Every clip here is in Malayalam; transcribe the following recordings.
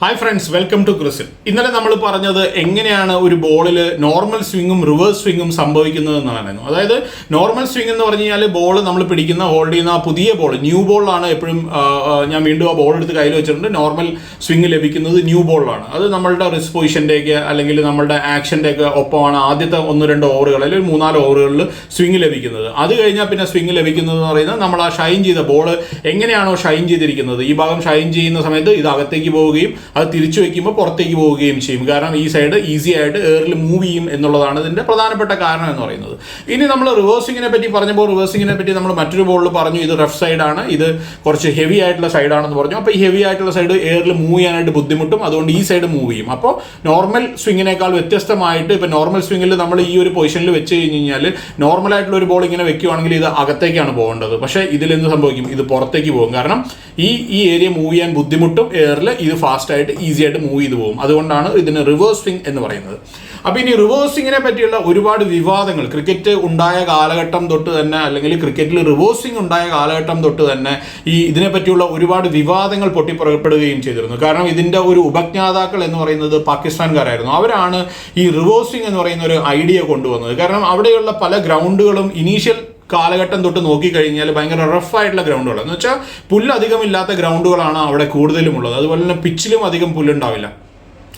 ഹായ് ഫ്രണ്ട്സ് വെൽക്കം ടു ക്രിസിൽ ഇന്നലെ നമ്മൾ പറഞ്ഞത് എങ്ങനെയാണ് ഒരു ബോളിൽ നോർമൽ സ്വിങ്ങും റിവേഴ്സ് സ്വിങ്ങും സംഭവിക്കുന്നത് എന്നാണ് അതായത് നോർമൽ സ്വിംഗ് എന്ന് പറഞ്ഞു കഴിഞ്ഞാൽ ബോൾ നമ്മൾ പിടിക്കുന്ന ഹോൾഡ് ചെയ്യുന്ന ആ പുതിയ ബോൾ ന്യൂ ബോളാണ് എപ്പോഴും ഞാൻ വീണ്ടും ആ ബോൾ എടുത്ത് കയ്യിൽ വെച്ചിട്ടുണ്ട്. നോർമൽ സ്വിംഗ് ലഭിക്കുന്നത് ന്യൂ ബോളിലാണ് അത് നമ്മളുടെ റിസ്ക് പൊസിഷന്റെയൊക്കെ അല്ലെങ്കിൽ നമ്മളുടെ ആക്ഷന്റെ ഒക്കെ ഒപ്പമാണ് ആദ്യത്തെ ഒന്ന് രണ്ട് ഓവറുകൾ അല്ലെങ്കിൽ മൂന്നാൽ ഓവറുകളിൽ സ്വിംഗ് ലഭിക്കുന്നത്. അത് കഴിഞ്ഞാൽ പിന്നെ സ്വിംഗ് ലഭിക്കുന്നത് എന്ന് പറയുന്നത് നമ്മൾ ആ ഷൈൻ ചെയ്ത ബോൾ എങ്ങനെയാണോ ഷൈൻ ചെയ്തിരിക്കുന്നത്. ഈ ഭാഗം ഷൈൻ ചെയ്യുന്ന സമയത്ത് ഇത് അകത്തേക്ക് പോവുകയും അത് തിരിച്ചു വയ്ക്കുമ്പോൾ പുറത്തേക്ക് പോവുകയും ചെയ്യും. കാരണം ഈ സൈഡ് ഈസി ആയിട്ട് എയറിൽ മൂവ് ചെയ്യും എന്നുള്ളതാണ് ഇതിന്റെ പ്രധാനപ്പെട്ട കാരണം എന്ന് പറയുന്നത്. ഇനി നമ്മൾ റിവേഴ്സിങ്ങിനെ പറ്റി പറഞ്ഞപ്പോൾ റിവേഴ്സിങ്ങിനെ പറ്റി നമ്മൾ മറ്റൊരു ബോളിൽ പറഞ്ഞു. ഇത് റഫ് സൈഡാണ് ഇത് കുറച്ച് ഹെവി ആയിട്ടുള്ള സൈഡാണെന്ന് പറഞ്ഞു. അപ്പോൾ ഈ ഹെവി ആയിട്ടുള്ള സൈഡ് എയറിൽ മൂവ് ചെയ്യാനായിട്ട് ബുദ്ധിമുട്ടും. അതുകൊണ്ട് ഈ സൈഡ് മൂവ് ചെയ്യും. അപ്പോൾ നോർമൽ സ്വിങ്ങിനേക്കാൾ വ്യത്യസ്തമായിട്ട് ഇപ്പോൾ നോർമൽ സ്വിങ്ങിൽ നമ്മൾ ഈ ഒരു പൊസിഷനിൽ വെച്ച് കഴിഞ്ഞ് കഴിഞ്ഞാൽ നോർമൽ ആയിട്ടുള്ള ഒരു ബോൾ ഇങ്ങനെ വെക്കുകയാണെങ്കിൽ ഇത് അകത്തേക്കാണ് പോകേണ്ടത്. പക്ഷേ ഇതിൽ എന്ത് സംഭവിക്കും? ഇത് പുറത്തേക്ക് പോകും. കാരണം ഈ ഈ ഏരിയ മൂവ് ചെയ്യാൻ ബുദ്ധിമുട്ടും എയറിൽ ഇത് ഫാസ്റ്റ് ആയിട്ട് ഈസി ആയിട്ട് മൂവ് ചെയ്തു പോകും. അതുകൊണ്ടാണ് ഇതിന് റിവേഴ്സ് സ്വിംഗ് എന്ന് പറയുന്നത്. അപ്പോൾ ഇനി റിവേഴ്സിങ്ങിനെ പറ്റിയുള്ള ഒരുപാട് വിവാദങ്ങൾ. ക്രിക്കറ്റ് ഉണ്ടായ കാലഘട്ടം തൊട്ട് തന്നെ അല്ലെങ്കിൽ ക്രിക്കറ്റിൽ റിവേഴ്സിംഗ് ഉണ്ടായ കാലഘട്ടം തൊട്ട് തന്നെ ഈ ഇതിനെ പറ്റിയുള്ള ഒരുപാട് വിവാദങ്ങൾ പൊട്ടിപ്പുറപ്പെടുകയും ചെയ്തിരുന്നു. കാരണം ഇതിന്റെ ഒരു ഉപജ്ഞാതാക്കൾ എന്ന് പറയുന്നത് പാകിസ്ഥാൻകാരായിരുന്നു. അവരാണ് ഈ റിവേഴ്സിംഗ് എന്ന് പറയുന്ന ഒരു ഐഡിയ കൊണ്ടുവന്നത്. കാരണം അവിടെയുള്ള പല ഗ്രൗണ്ടുകളും ഇനീഷ്യൽ കാലഘട്ടം തൊട്ട് നോക്കിക്കഴിഞ്ഞാൽ ഭയങ്കര റഫായിട്ടുള്ള ഗ്രൗണ്ടുകൾ എന്ന് വെച്ചാൽ പുല്ല് അധികം ഇല്ലാത്ത ഗ്രൗണ്ടുകളാണ് അവിടെ കൂടുതലും ഉള്ളത്. അതുപോലെ തന്നെ പിച്ചിലും അധികം പുല്ലുണ്ടാവില്ല.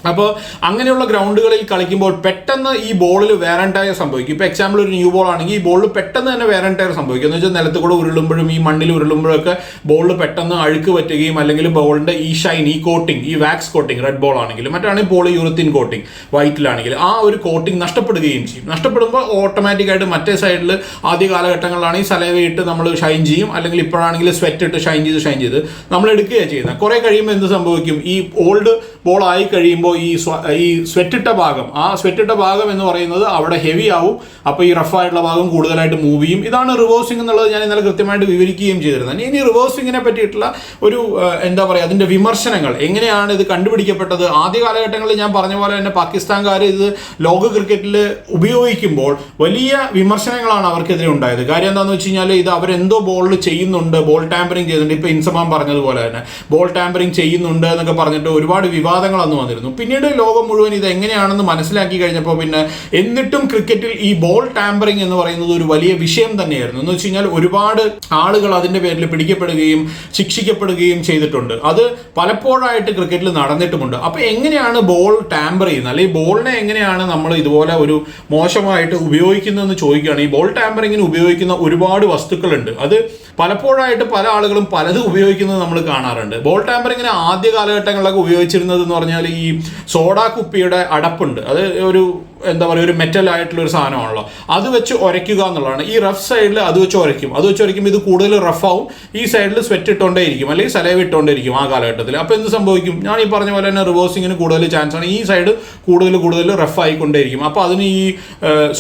അപ്പോൾ അങ്ങനെയുള്ള ഗ്രൗണ്ടുകളിൽ കളിക്കുമ്പോൾ പെട്ടെന്ന് ഈ ബോളിൽ വേറന്റയർ സംഭവിക്കും. ഇപ്പോൾ എക്സാമ്പിൾ ഒരു ന്യൂ ബോൾ ആണെങ്കിൽ ഈ ബോളിൽ പെട്ടെന്ന് തന്നെ വേറന്റയർ സംഭവിക്കും. എന്ന് വെച്ചാൽ നിലത്ത് കൂടെ ഉരുളുമ്പോഴും ഈ മണ്ണിൽ ഉരുളുമ്പോഴൊക്കെ ബോളിൽ പെട്ടെന്ന് അഴുക്ക് പറ്റുകയും അല്ലെങ്കിൽ ബോളിന്റെ ഈ ഷൈൻ ഈ കോട്ടിംഗ് ഈ വാക്സ് കോട്ടിംഗ് റെഡ് ബോൾ ആണെങ്കിലും മറ്റാണെങ്കിൽ പോളി യൂറത്തിൻ കോട്ടിംഗ് വൈറ്റിലാണെങ്കിൽ ആ ഒരു കോട്ടിംഗ് നഷ്ടപ്പെടുകയും ചെയ്യും. നഷ്ടപ്പെടുമ്പോൾ ഓട്ടോമാറ്റിക്കായിട്ട് മറ്റേ സൈഡിൽ ആദ്യ കാലഘട്ടങ്ങളിലാണെങ്കിൽ സലവയിട്ട് നമ്മൾ ഷൈൻ ചെയ്യും. അല്ലെങ്കിൽ ഇപ്പോഴാണെങ്കിൽ സ്വെറ്റ് ഇട്ട് ഷൈൻ ചെയ്ത് ഷൈൻ ചെയ്ത് നമ്മൾ എടുക്കുകയാണ് ചെയ്യുന്നത്. കുറേ കഴിയുമ്പോൾ എന്ത് സംഭവിക്കും? ഈ ഓൾഡ് ബോൾ ആയി കഴിയുമ്പോൾ ഈ സ്വ- ഈ സ്വെറ്റിട്ട ഭാഗം ആ സ്വെറ്റിട്ട ഭാഗം എന്ന് പറയുന്നത് അവിടെ ഹെവി ആവും. അപ്പോൾ ഈ റഫായിട്ടുള്ള ഭാഗം കൂടുതലായിട്ട് മൂവ് ചെയ്യും. ഇതാണ് റിവേഴ്സിംഗ് എന്നുള്ളത് ഞാൻ ഇന്നലെ കൃത്യമായിട്ട് വിവരിക്കുകയും ചെയ്തിരുന്നത്. ഇനി റിവേഴ്സിങ്ങിനെ പറ്റിയിട്ടുള്ള ഒരു എന്താ പറയുക അതിന്റെ വിമർശനങ്ങൾ. എങ്ങനെയാണ് ഇത് കണ്ടുപിടിക്കപ്പെട്ടത്? ആദ്യ കാലഘട്ടങ്ങളിൽ ഞാൻ പറഞ്ഞ പോലെ തന്നെ പാകിസ്ഥാൻകാർ ഇത് ലോക ക്രിക്കറ്റിൽ ഉപയോഗിക്കുമ്പോൾ വലിയ വിമർശനങ്ങളാണ് അവർക്കെതിരെ ഉണ്ടായത്. കാര്യം എന്താണെന്ന് വെച്ച് കഴിഞ്ഞാൽ ഇത് അവരെന്തോ ബോളിൽ ചെയ്യുന്നുണ്ട്. ബോൾ ടാമ്പറിങ് ചെയ്യുന്നുണ്ട്. ഇപ്പോൾ ഇൻസമാൻ പറഞ്ഞതുപോലെ തന്നെ. ബോൾ ടാമ്പറിങ് ചെയ്യുന്നുണ്ട് എന്നൊക്കെ പറഞ്ഞിട്ട് ഒരുപാട് വിവാദങ്ങൾ അന്ന് വന്നിരുന്നു. പിന്നീട് ലോകം മുഴുവൻ ഇത് എങ്ങനെയാണെന്ന് മനസ്സിലാക്കി കഴിഞ്ഞപ്പോൾ പിന്നെ എന്നിട്ടും ക്രിക്കറ്റിൽ ഈ ബോൾ ടാമ്പറിങ് എന്ന് പറയുന്നത് ഒരു വലിയ വിഷയം തന്നെയായിരുന്നു. എന്ന് വെച്ച് കഴിഞ്ഞാൽ ഒരുപാട് ആളുകൾ അതിന്റെ പേരിൽ പിടിക്കപ്പെടുകയും ശിക്ഷിക്കപ്പെടുകയും ചെയ്തിട്ടുണ്ട്. അത് പലപ്പോഴായിട്ട് ക്രിക്കറ്റിൽ നടന്നിട്ടുമുണ്ട്. അപ്പോൾ എങ്ങനെയാണ് ബോൾ ടാമ്പർ ചെയ്യുന്നത്? അല്ലെങ്കിൽ ബോളിനെ എങ്ങനെയാണ് നമ്മൾ ഇതുപോലെ ഒരു മോശമായിട്ട് ഉപയോഗിക്കുന്നതെന്ന് ചോദിക്കുകയാണ് ഈ ബോൾ ടാമ്പറിങ്ങിന് ഉപയോഗിക്കുന്ന ഒരുപാട് വസ്തുക്കളുണ്ട്. അത് പലപ്പോഴായിട്ട് പല ആളുകളും പലതും ഉപയോഗിക്കുന്നത് നമ്മൾ കാണാറുണ്ട്. ബോൾ ടാമ്പറിങ്ങിന് ആദ്യ കാലഘട്ടങ്ങളിലൊക്കെ ഉപയോഗിച്ചിരുന്നത് എന്ന് പറഞ്ഞാൽ ഈ സോഡാ കുപ്പിയുടെ അടപ്പുണ്ട്. അത് ഒരു എന്താ പറയുക ഒരു മെറ്റൽ ആയിട്ടുള്ള ഒരു സാധനമാണല്ലോ. അത് വെച്ച് ഉരയ്ക്കുക എന്നുള്ളതാണ്. ഈ റഫ് സൈഡിൽ അത് വെച്ച് ഉരയ്ക്കും. അത് വെച്ച് ഉരയ്ക്കുമ്പോൾ ഇത് കൂടുതൽ റഫാവും ഈ സൈഡിൽ സ്വെറ്റ് ഇട്ടുകൊണ്ടേ ഇരിക്കും അല്ലെങ്കിൽ സലവ് ഇട്ടുകൊണ്ടേ ഇരിക്കും ആ കാലഘട്ടത്തിൽ. അപ്പോൾ എന്ത് സംഭവിക്കും? ഞാൻ ഈ പറഞ്ഞ പോലെ തന്നെ റിവേഴ്സിങ്ങിന് കൂടുതൽ ചാൻസ് ആണ്. ഈ സൈഡ് കൂടുതൽ കൂടുതൽ റഫ് ആയിക്കൊണ്ടേയിരിക്കും. അപ്പോൾ അതിന് ഈ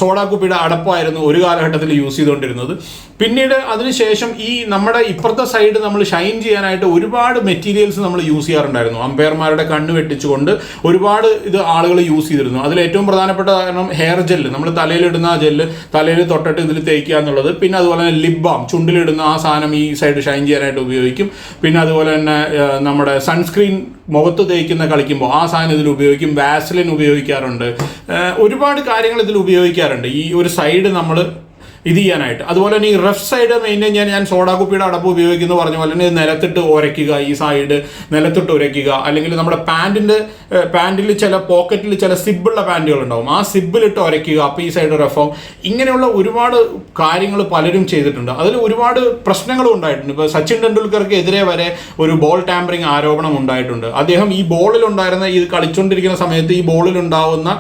സോഡാ കുപ്പിയുടെ അടപ്പായിരുന്നു ഒരു കാലഘട്ടത്തിൽ യൂസ് ചെയ്തുകൊണ്ടിരുന്നത്. പിന്നീട് അതിനുശേഷം ഈ നമ്മുടെ ഇപ്പുറത്തെ സൈഡ് നമ്മൾ ഷൈൻ ചെയ്യാനായിട്ട് ഒരുപാട് മെറ്റീരിയൽസ് നമ്മൾ യൂസ് ചെയ്യാറുണ്ടായിരുന്നു. അമ്പയർമാരുടെ കണ്ണ് വെട്ടിച്ചുകൊണ്ട് ഒരുപാട് ഇത് ആളുകൾ യൂസ് ചെയ്തിരുന്നു. അതിൽ ഏറ്റവും പ്രധാനപ്പെട്ട കാരണം ഹെയർ ജെല്ല് നമ്മൾ തലയിലിടുന്ന ആ ജെല്ല് തലയിൽ തൊട്ടിട്ട് ഇതിൽ തേക്കുക എന്നുള്ളത്. പിന്നെ അതുപോലെ തന്നെ ലിപ് ബാം ചുണ്ടിലിടുന്ന ആ സാധനം ഈ സൈഡ് ഷൈൻ ചെയ്യാനായിട്ട് ഉപയോഗിക്കും. പിന്നെ അതുപോലെ തന്നെ നമ്മുടെ സൺസ്ക്രീൻ മുഖത്ത് തേക്കുന്ന കളിക്കുമ്പോൾ ആ സാധനം ഇതിൽ ഉപയോഗിക്കും. വാസലിൻ ഉപയോഗിക്കാറുണ്ട്. ഒരുപാട് കാര്യങ്ങൾ ഇതിൽ ഉപയോഗിക്കാറുണ്ട്. ഈ ഒരു സൈഡ് നമ്മൾ ഇത് ചെയ്യാനായിട്ട്. അതുപോലെ തന്നെ ഈ റഫ് സൈഡ് മെയിന്റെയിൻ ചെയ്യാൻ ഞാൻ സോഡാ കുപ്പിയുടെ അടപ്പ് ഉപയോഗിക്കുന്നു പറഞ്ഞ പോലെ തന്നെ നിലത്തിട്ട് ഉരയ്ക്കുക ഈ സൈഡ് നിലത്തിട്ട് ഉരയ്ക്കുക. അല്ലെങ്കിൽ നമ്മുടെ പാന്റിന്റെ പാന്റിൽ ചില പോക്കറ്റിൽ ചില സിബുള്ള പാന്റുകൾ ഉണ്ടാവും. ആ സിബിലിട്ട് ഉരയ്ക്കുക അപ്പോൾ ഈ സൈഡ് റഫാവും ഇങ്ങനെയുള്ള ഒരുപാട് കാര്യങ്ങൾ പലരും ചെയ്തിട്ടുണ്ട്. അതിൽ ഒരുപാട് പ്രശ്നങ്ങളും ഉണ്ടായിട്ടുണ്ട്. ഇപ്പോൾ സച്ചിൻ ടെണ്ടുൽക്കർക്ക് എതിരെ വരെ ഒരു ബോൾ ടാമ്പറിങ് ആരോപണം ഉണ്ടായിട്ടുണ്ട്. അദ്ദേഹം ഈ ബോളിൽ ഉണ്ടായിരുന്ന ഇത് കളിച്ചുകൊണ്ടിരിക്കുന്ന സമയത്ത് ഈ ബോളിൽ ഉണ്ടാവുന്ന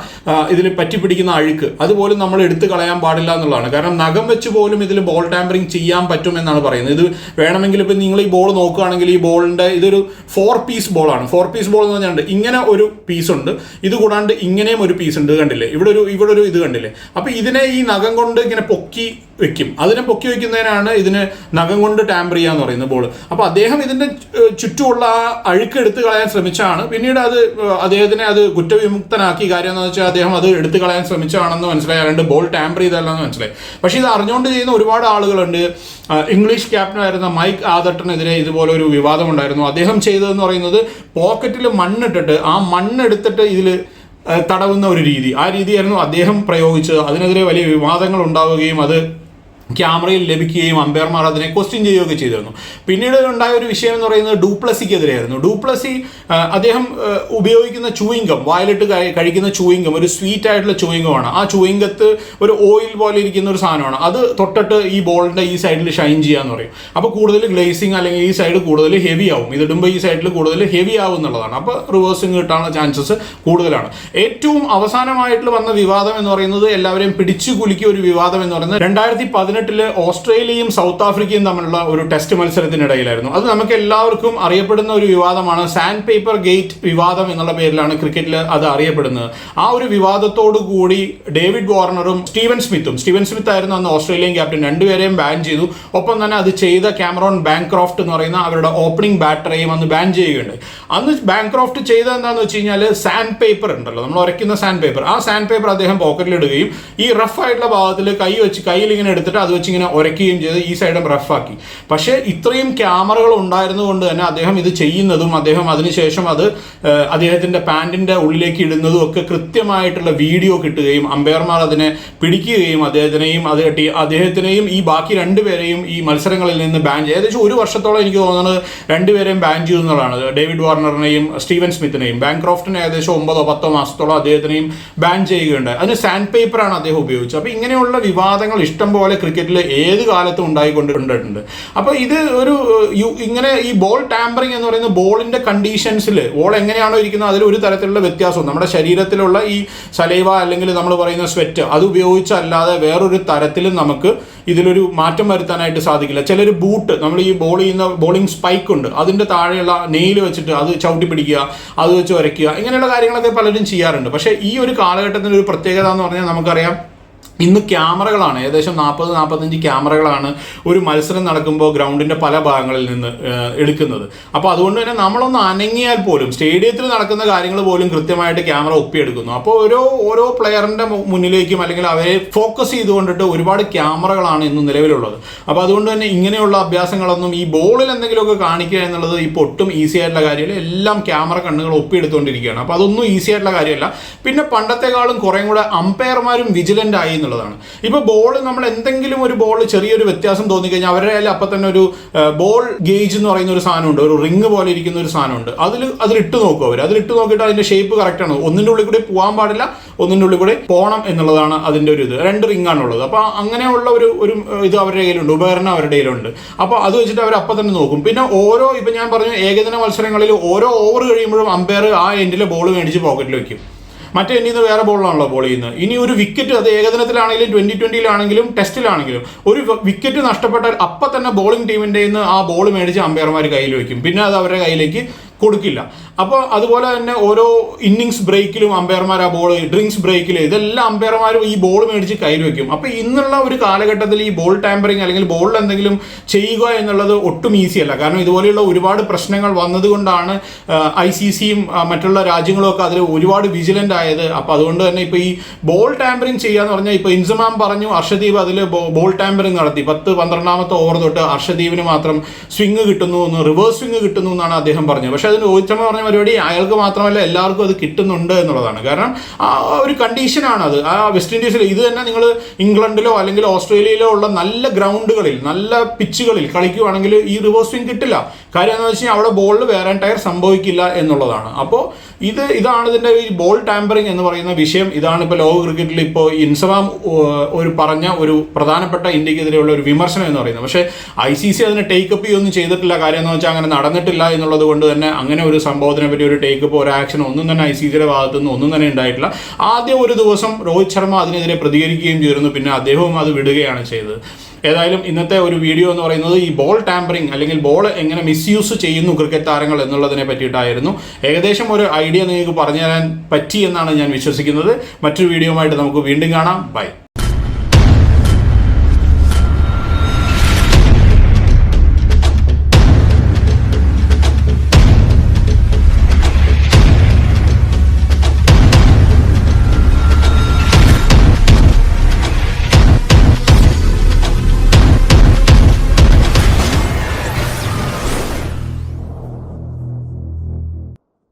ഇതിൽ പറ്റിപ്പിടിക്കുന്ന അഴുക്ക് അതുപോലും നമ്മൾ എടുത്തു കളയാൻ പാടില്ല എന്നുള്ളതാണ്. കാരണം നഖം വെച്ച് പോലും ഇതിൽ ബോൾ ടാമ്പറിങ് ചെയ്യാൻ പറ്റും എന്നാണ് പറയുന്നത്. ഇത് വേണമെങ്കിൽ ഇപ്പം നിങ്ങൾ ഈ ബോൾ നോക്കുകയാണെങ്കിൽ ഈ ബോളിന്റെ ഇതൊരു ഫോർ പീസ് ബോളാണ് ഫോർ പീസ് ബോൾ എന്ന് പറഞ്ഞാൽ ഇങ്ങനെ ഒരു പീസ് ഉണ്ട്. ഇത് കൂടാണ്ട് ഇങ്ങനെയും ഒരു പീസ് ഉണ്ട് കണ്ടില്ലേ? ഇവിടെ ഒരു ഇവിടെ ഒരു ഇത് കണ്ടില്ലേ? അപ്പോൾ ഇതിനെ ഈ നഖം കൊണ്ട് ഇങ്ങനെ പൊക്കി വെക്കും. അതിനെ പൊക്കി വെക്കുന്നതിനാണ് ഇതിന് നഖം കൊണ്ട് ടാമ്പർ ചെയ്യാന്ന് പറയുന്നത് ബോൾ അപ്പോൾ അദ്ദേഹം ഇതിന്റെ ചുറ്റുമുള്ള ആ അഴുക്ക് എടുത്തു കളയാൻ ശ്രമിച്ചാണ്. പിന്നീട് അത് അദ്ദേഹത്തിനെ അത് കുറ്റവിമുക്തനാക്കി. കാര്യം എന്ന് വെച്ചാൽ അദ്ദേഹം അത് എടുത്തു കളയാൻ ശ്രമിച്ചാണെന്ന് മനസ്സിലായി. അല്ലാണ്ട് ബോൾ ടാമ്പർ ചെയ്തല്ലെന്ന് മനസ്സിലായി. പക്ഷേ ഇത് അറിഞ്ഞുകൊണ്ട് ചെയ്യുന്ന ഒരുപാട് ആളുകളുണ്ട്. ഇംഗ്ലീഷ് ക്യാപ്റ്റനായിരുന്ന മൈക്ക് ആദർട്ടനെതിരെ ഇതുപോലെ ഒരു വിവാദം ഉണ്ടായിരുന്നു അദ്ദേഹം ചെയ്തതെന്ന് പറയുന്നത് പോക്കറ്റിൽ മണ്ണിട്ടിട്ട് ആ മണ്ണെടുത്തിട്ട് ഇതിൽ തടവുന്ന ഒരു രീതി. ആ രീതിയായിരുന്നു അദ്ദേഹം പ്രയോഗിച്ചത്. അതിനെതിരെ വലിയ വിവാദങ്ങൾ ഉണ്ടാവുകയും അത് ക്യാമറയിൽ ലഭിക്കുകയും അമ്പയർമാർ അതിനെ ക്വസ്റ്റ്യൻ ചെയ്യുകയൊക്കെ ചെയ്തിരുന്നു. പിന്നീട് ഉണ്ടായ ഒരു വിഷയം എന്ന് പറയുന്നത് ഡൂപ്ലസിക്കെതിരെയായിരുന്നു. ഡൂപ്ലസി അദ്ദേഹം ഉപയോഗിക്കുന്ന ചൂയിങ്കം വായിലിട്ട് കഴിക്കുന്ന ചൂയിങ്കം ഒരു സ്വീറ്റ് ആയിട്ടുള്ള ചൂയിങ്കമാണ് ആ ചൂയിങ്കത്ത് ഒരു ഓയിൽ പോലെ ഇരിക്കുന്ന ഒരു സാധനമാണ്. അത് തൊട്ടിട്ട് ഈ ബോളിന്റെ ഈ സൈഡിൽ ഷൈൻ ചെയ്യാന്ന് പറയും. അപ്പോൾ കൂടുതൽ ഗ്ലേസിങ് അല്ലെങ്കിൽ ഈ സൈഡ് കൂടുതൽ ഹെവി ആവും. ഇതിടുമ്പോൾ ഈ സൈഡിൽ കൂടുതൽ ഹെവി ആവും എന്നുള്ളതാണ്. അപ്പോൾ റിവേഴ്സിങ് കിട്ടാനുള്ള ചാൻസസ് കൂടുതലാണ്. ഏറ്റവും അവസാനമായിട്ട് വന്ന വിവാദം എന്ന് പറയുന്നത് എല്ലാവരെയും പിടിച്ചു കുലുക്കിയ ഒരു വിവാദം എന്ന് പറയുന്നത് രണ്ടായിരത്തി പതിനെട്ടിൽ ഓസ്ട്രേലിയയും സൗത്ത് ആഫ്രിക്കയും തമ്മിലുള്ള ഒരു ടെസ്റ്റ് മത്സരത്തിനിടയിലായിരുന്നു. അത് നമുക്ക് എല്ലാവർക്കും അറിയപ്പെടുന്ന ഒരു വിവാദമാണ്. സാൻഡ് പേപ്പർ ഗേറ്റ് വിവാദം എന്നുള്ള പേരിലാണ് ക്രിക്കറ്റിൽ അത് അറിയപ്പെടുന്നത്. ആ ഒരു വിവാദത്തോടു കൂടി ഡേവിഡ് വാർണറും സ്റ്റീവൻ സ്മിത്തും സ്റ്റീവൻ സ്മിത്ത് ആയിരുന്നു അന്ന് ഓസ്ട്രേലിയൻ ക്യാപ്റ്റൻ രണ്ടുപേരെയും ബാൻ ചെയ്തു. ഒപ്പം തന്നെ അത് ചെയ്ത ക്യാമറോൺ ബാങ്ക്രോഫ്റ്റ് എന്ന് പറയുന്ന അവരുടെ ഓപ്പണിംഗ് ബാറ്ററേയും അന്ന് ബാൻ ചെയ്യുകയുണ്ട് അന്ന് ബാങ്ക്രോഫ്റ്റ് ചെയ്ത എന്താണെന്ന് വെച്ച് കഴിഞ്ഞാൽ സാൻഡ് പേപ്പർ ഉണ്ടല്ലോ. നമ്മൾ ഉരയ്ക്കുന്ന സാൻഡ് പേപ്പർ ആ സാൻഡ് പേപ്പർ അദ്ദേഹം പോക്കറ്റിലിടുകയും ഈ റഫ് ആയിട്ടുള്ള ഭാഗത്തിൽ കൈ വെച്ച് കയ്യിൽ ഇങ്ങനെ എടുത്തിട്ട് അത് വെച്ച് ഇങ്ങനെ ഉരയ്ക്കുകയും ചെയ്ത് ഈ സൈഡും റഫാക്കി പക്ഷേ ഇത്രയും ക്യാമറകൾ ഉണ്ടായിരുന്നുകൊണ്ട് തന്നെ അദ്ദേഹം ഇത് ചെയ്യുന്നതും അദ്ദേഹം അതിനുശേഷം അത് അദ്ദേഹത്തിന്റെ പാന്റിന്റെ ഉള്ളിലേക്ക് ഇടുന്നതും ഒക്കെ കൃത്യമായിട്ടുള്ള വീഡിയോ കിട്ടുകയും അമ്പയർമാർ അതിനെ പിടിക്കുകയും അദ്ദേഹത്തിനെയും അത് കെട്ടി അദ്ദേഹത്തിനെയും ഈ ബാക്കി രണ്ടുപേരെയും ഈ മത്സരങ്ങളിൽ നിന്ന് ബാൻ ചെയ്തു. ഏകദേശം ഒരു വർഷത്തോളം എനിക്ക് തോന്നുന്നത് രണ്ടുപേരെയും ബാൻ ചെയ്തു ഡേവിഡ് വാർണറിനെയും സ്റ്റീവൻ സ്മിത്തിനെയും. ബാങ്ക്രോഫ്റ്റിനെ ഏകദേശം ഒമ്പതോ പത്തോ മാസത്തോളം അദ്ദേഹത്തിനെയും ബാൻ ചെയ്യുകയുണ്ടായി. അതിന് സാൻഡ് പേപ്പറാണ് അദ്ദേഹം ഉപയോഗിച്ചത്. അപ്പോൾ ഇങ്ങനെയുള്ള വിവാദങ്ങൾ ഇഷ്ടം പോലെ ക്രിക്കറ്റിൽ ഏത് കാലത്തും ഉണ്ടായിക്കൊണ്ടിട്ടുണ്ട് അപ്പോൾ ഇത് ഒരു ഇങ്ങനെ ഈ ബോൾ ടാമ്പറിംഗ് എന്ന് പറയുന്ന ബോളിന്റെ കണ്ടീഷൻസിൽ ബോൾ എങ്ങനെയാണോ ഇരിക്കുന്നത് അതിൽ ഒരു തരത്തിലുള്ള വ്യത്യാസവും. നമ്മുടെ ശരീരത്തിലുള്ള ഈ സലൈവ അല്ലെങ്കിൽ നമ്മൾ പറയുന്ന സ്വെറ്റ് അത് ഉപയോഗിച്ചല്ലാതെ വേറൊരു തരത്തിലും നമുക്ക് ഇതിലൊരു മാറ്റം വരുത്താനായിട്ട് സാധിക്കില്ല. ചിലർ ബൂട്ട് നമ്മൾ ഈ ബോൾ ചെയ്യുന്ന ബോളിംഗ് സ്പൈക്ക് ഉണ്ട്. അതിന്റെ താഴെയുള്ള നെയിൽ വെച്ചിട്ട് അത് ചവിട്ടി പിടിക്കുക അത് വെച്ച് വരയ്ക്കുക ഇങ്ങനെയുള്ള കാര്യങ്ങളൊക്കെ പലരും ചെയ്യാറുണ്ട്. പക്ഷേ ഈ ഒരു കാലഘട്ടത്തിന്റെ ഒരു പ്രത്യേകത എന്ന് പറഞ്ഞാൽ നമുക്കറിയാം ഇന്ന് ക്യാമറകളാണ് ഏകദേശം നാൽപ്പത് നാൽപ്പത്തഞ്ച് ക്യാമറകളാണ് ഒരു മത്സരം നടക്കുമ്പോൾ ഗ്രൗണ്ടിന്റെ പല ഭാഗങ്ങളിൽ നിന്ന് എടുക്കുന്നത്. അപ്പോൾ അതുകൊണ്ട് തന്നെ നമ്മളൊന്ന് അനങ്ങിയാൽ പോലും സ്റ്റേഡിയത്തിൽ നടക്കുന്ന കാര്യങ്ങൾ പോലും കൃത്യമായിട്ട് ക്യാമറ ഒപ്പിയെടുക്കുന്നു. അപ്പോൾ ഓരോ ഓരോ പ്ലെയറിന്റെ മുന്നിലേക്കും അല്ലെങ്കിൽ അവരെ ഫോക്കസ് ചെയ്തുകൊണ്ടിട്ട് ഒരുപാട് ക്യാമറകളാണ് ഇന്ന് നിലവിലുള്ളത്. അപ്പോൾ അതുകൊണ്ട് തന്നെ ഇങ്ങനെയുള്ള അഭ്യാസങ്ങളൊന്നും ഈ ബോളിൽ എന്തെങ്കിലുമൊക്കെ കാണിക്കുക എന്നുള്ളത് ഇപ്പോൾ ഒട്ടും ഈസി ആയിട്ടുള്ള കാര്യമില്ല. എല്ലാം ക്യാമറ കണ്ണുകൾ ഒപ്പിയെടുത്തുകൊണ്ടിരിക്കുകയാണ് അപ്പോൾ അതൊന്നും ഈസി ആയിട്ടുള്ള കാര്യമല്ല. പിന്നെ പണ്ടത്തെക്കാളും കുറേ കൂടെ അമ്പയർമാരും വിജിലന്റ് ആയി എന്നുള്ളതാണ് ഇപ്പൊ ബോൾ നമ്മൾ എന്തെങ്കിലും ഒരു ബോൾ ചെറിയൊരു വ്യത്യാസം തോന്നിക്കഴിഞ്ഞാൽ അവരുടെ കയ്യിൽ അപ്പൊ തന്നെ ഒരു ബോൾ ഗേജ് എന്ന് പറയുന്ന ഒരു സാധനമുണ്ട്. ഒരു റിങ് പോലെ ഇരിക്കുന്ന ഒരു സാധനമുണ്ട്. അതിൽ അതിലിട്ട് നോക്കും അവർ അതിലിട്ട് നോക്കിയിട്ട് അതിന്റെ ഷേപ്പ് കറക്റ്റ് ആണ്. ഒന്നിന്റെ ഉള്ളിൽ കൂടി പോകാൻ പാടില്ല ഒന്നിന്റെ ഉള്ളിൽ കൂടി പോകണം എന്നുള്ളതാണ് അതിന്റെ ഒരു ഇത്. രണ്ട് റിംഗ് ആണുള്ളത് അപ്പൊ അങ്ങനെയുള്ള ഒരു ഒരു ഇത് അവരുടെ കയ്യിലുണ്ട്. ഉപകരണം അവരുടെ കയ്യിലുണ്ട്. അപ്പൊ അത് വെച്ചിട്ട് അവർ അപ്പം തന്നെ നോക്കും. പിന്നെ ഓരോ ഇപ്പൊ ഞാൻ പറഞ്ഞു ഏകദിന മത്സരങ്ങളിൽ ഓരോ ഓവർ കഴിയുമ്പോഴും അമ്പയർ ആ എൻഡിലെ ബോൾ മേടിച്ച് പോക്കറ്റിൽ വെക്കും. മറ്റേ ഇന്ത്യയിൽ നിന്ന് വേറെ ബോളിലാണല്ലോ ബോൾ ചെയ്യുന്നത്. ഇനി ഒരു വിക്കറ്റ് അത് ഏകദിനത്തിലാണെങ്കിലും ട്വന്റി ട്വന്റിയിലാണെങ്കിലും ടെസ്റ്റിലാണെങ്കിലും ഒരു വിക്കറ്റ് നഷ്ടപ്പെട്ടാൽ അപ്പം തന്നെ ബോളിംഗ് ടീമിന്റെ നിന്ന് ആ ബോൾ മേടിച്ച് അമ്പയർമാർ കയ്യിൽ വയ്ക്കും പിന്നെ അത് അവരുടെ കയ്യിലേക്ക് കൊടുക്കില്ല. അപ്പോൾ അതുപോലെ തന്നെ ഓരോ ഇന്നിങ്സ് ബ്രേക്കിലും അമ്പയർമാർ ആ ബോൾ ഡ്രിങ്ക്സ് ബ്രേക്കിൽ ഇതെല്ലാം അമ്പയർമാരും ഈ ബോൾ മേടിച്ച് കയ്യിൽ വെക്കും. അപ്പോൾ ഇന്നുള്ള ഒരു കാലഘട്ടത്തിൽ ഈ ബോൾ ടാമ്പറിങ് അല്ലെങ്കിൽ ബോളിൽ എന്തെങ്കിലും ചെയ്യുക എന്നുള്ളത് ഒട്ടും ഈസി അല്ല. കാരണം ഇതുപോലെയുള്ള ഒരുപാട് പ്രശ്നങ്ങൾ വന്നതുകൊണ്ടാണ് ഐ സി സിയും മറ്റുള്ള രാജ്യങ്ങളും ഒക്കെ അതിൽ ഒരുപാട് വിജിലന്റ് ആയത്. അപ്പോൾ അതുകൊണ്ട് തന്നെ ഇപ്പോൾ ഈ ബോൾ ടാമ്പറിങ് ചെയ്യാന്ന് പറഞ്ഞാൽ ഇപ്പോൾ ഇൻസമാം പറഞ്ഞു അർഷദീപ് അതിൽ ബോൾ ടാമ്പറിങ് നടത്തി. പത്ത് പന്ത്രണ്ടാമത്തെ ഓവർ തൊട്ട് അർഷദീപിന് മാത്രം സ്വിങ് കിട്ടുന്നു എന്ന് റിവേഴ്സ് സ്വിങ് കിട്ടുന്നു എന്നാണ് അദ്ദേഹം പറഞ്ഞത്. പക്ഷേ അതിന് രോഹിത് ശർമ്മ പറഞ്ഞ പരിപാടി അയാൾക്ക് മാത്രമല്ല എല്ലാവർക്കും അത് കിട്ടുന്നുണ്ട് എന്നുള്ളതാണ്. കാരണം ആ ഒരു കണ്ടീഷനാണ് അത് ആ വെസ്റ്റ് ഇൻഡീസിൽ ഇത് തന്നെ നിങ്ങൾ ഇംഗ്ലണ്ടിലോ അല്ലെങ്കിൽ ഓസ്ട്രേലിയയിലോ ഉള്ള നല്ല ഗ്രൗണ്ടുകളിൽ നല്ല പിച്ചുകളിൽ കളിക്കുവാണെങ്കിൽ ഈ റിവേഴ്സ് സ്വിങ് കിട്ടില്ല. കാര്യം എന്ന് വെച്ചാൽ അവിടെ ബോളിൽ വേറെ ടയർ സംഭവിക്കില്ല എന്നുള്ളതാണ്. അപ്പോൾ ഇത് ഇതാണ് ഇതിന്റെ ഈ ബോൾ ടാമ്പറിംഗ് എന്ന് പറയുന്ന വിഷയം. ഇതാണ് ഇപ്പോൾ ലോക ക്രിക്കറ്റിൽ ഇപ്പോൾ ഇൻസവാം ഒരു പറഞ്ഞ ഒരു പ്രധാനപ്പെട്ട ഇന്ത്യക്കെതിരെയുള്ള ഒരു വിമർശനം എന്ന് പറയുന്നത്. പക്ഷേ ഐ സി സി അതിനെ ടേക്കപ്പ് ചെയ്യൊന്നും ചെയ്തിട്ടില്ല. കാര്യം എന്ന് വെച്ചാൽ അങ്ങനെ നടന്നിട്ടില്ല എന്നുള്ളത് കൊണ്ട് തന്നെ അങ്ങനെ ഒരു സംഭവത്തിനെ പറ്റി ഒരു ടേക്കപ്പ് ഒരു ആക്ഷൻ ഒന്നും തന്നെ ഐ സി സിയുടെ ഭാഗത്തു നിന്ന് ഒന്നും തന്നെ ഉണ്ടായിട്ടില്ല. ആദ്യം ഒരു ദിവസം രോഹിത് ശർമ്മ അതിനെതിരെ പ്രതികരിക്കുകയും ചെയ്തിരുന്നു. പിന്നെ അദ്ദേഹവും അത് വിടുകയാണ് ചെയ്തത്. ഏതായാലും ഇന്നത്തെ ഒരു വീഡിയോ എന്ന് പറയുന്നത് ഈ ബോൾ ടാമ്പറിംഗ് അല്ലെങ്കിൽ ബോൾ എങ്ങനെ മിസ്യൂസ് ചെയ്യുന്നു ക്രിക്കറ്റ് താരങ്ങൾ എന്നുള്ളതിനെ പറ്റിയിട്ടായിരുന്നു. ഏകദേശം ഒരു ഐഡിയ നിങ്ങൾക്ക് പറഞ്ഞു തരാൻ പറ്റി എന്നാണ് ഞാൻ വിശ്വസിക്കുന്നത്. മറ്റൊരു വീഡിയോയുമായിട്ട് നമുക്ക് വീണ്ടും കാണാം. ബൈ